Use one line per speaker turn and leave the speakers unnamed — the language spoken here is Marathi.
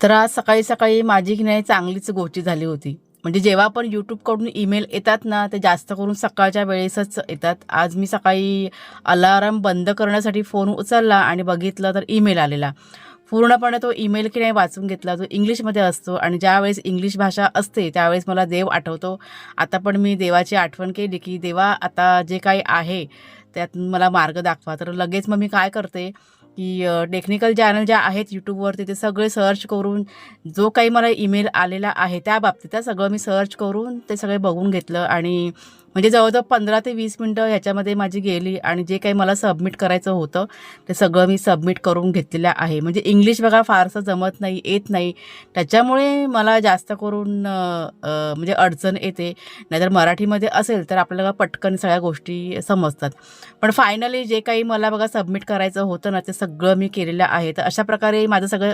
तर आज सकाळी सकाळी माझी की नाही चांगलीच गोष्टी झाली होती. म्हणजे जेव्हा पण यूट्यूबकडून ईमेल येतात ना ते जास्त करून सकाळच्या वेळेसच येतात. आज मी सकाळी अलाराम बंद करण्यासाठी फोन उचलला आणि बघितलं तर ईमेल आलेला. पूर्णपणे तो ईमेल की नाही वाचून घेतला. जो इंग्लिशमध्ये असतो आणि ज्यावेळेस इंग्लिश भाषा असते त्यावेळेस मला देव आठवतो. आता पण मी देवाची आठवण केली की देवा आता जे काही आहे त्यात मला मार्ग दाखवा. तर लगेच मग मी काय करते की टेक्निकल चॅनल ज्या आहेत यूट्यूबवरती ते सगळे सर्च करून जो काही मला ईमेल आलेला आहे त्या बाबतीत सगळं मी सर्च करून ते सगळे बघून घेतलं आणि म्हणजे जवळजवळ पंधरा ते वीस मिनटं ह्याच्यामध्ये माझी गेली आणि जे काही मला सबमिट करायचं होतं ते सगळं मी सबमिट करून घेतलेलं आहे. म्हणजे इंग्लिश बघा फारसं जमत नाही येत नाही. त्याच्यामुळे मला जास्त करून म्हणजे अडचण येते. नाहीतर मराठीमध्ये असेल तर आपल्याला पटकन सगळ्या गोष्टी समजतात. पण फायनली जे काही मला बघा सबमिट करायचं होतं ना ते सगळं मी केलेलं आहे. तर अशा प्रकारे माझं सगळं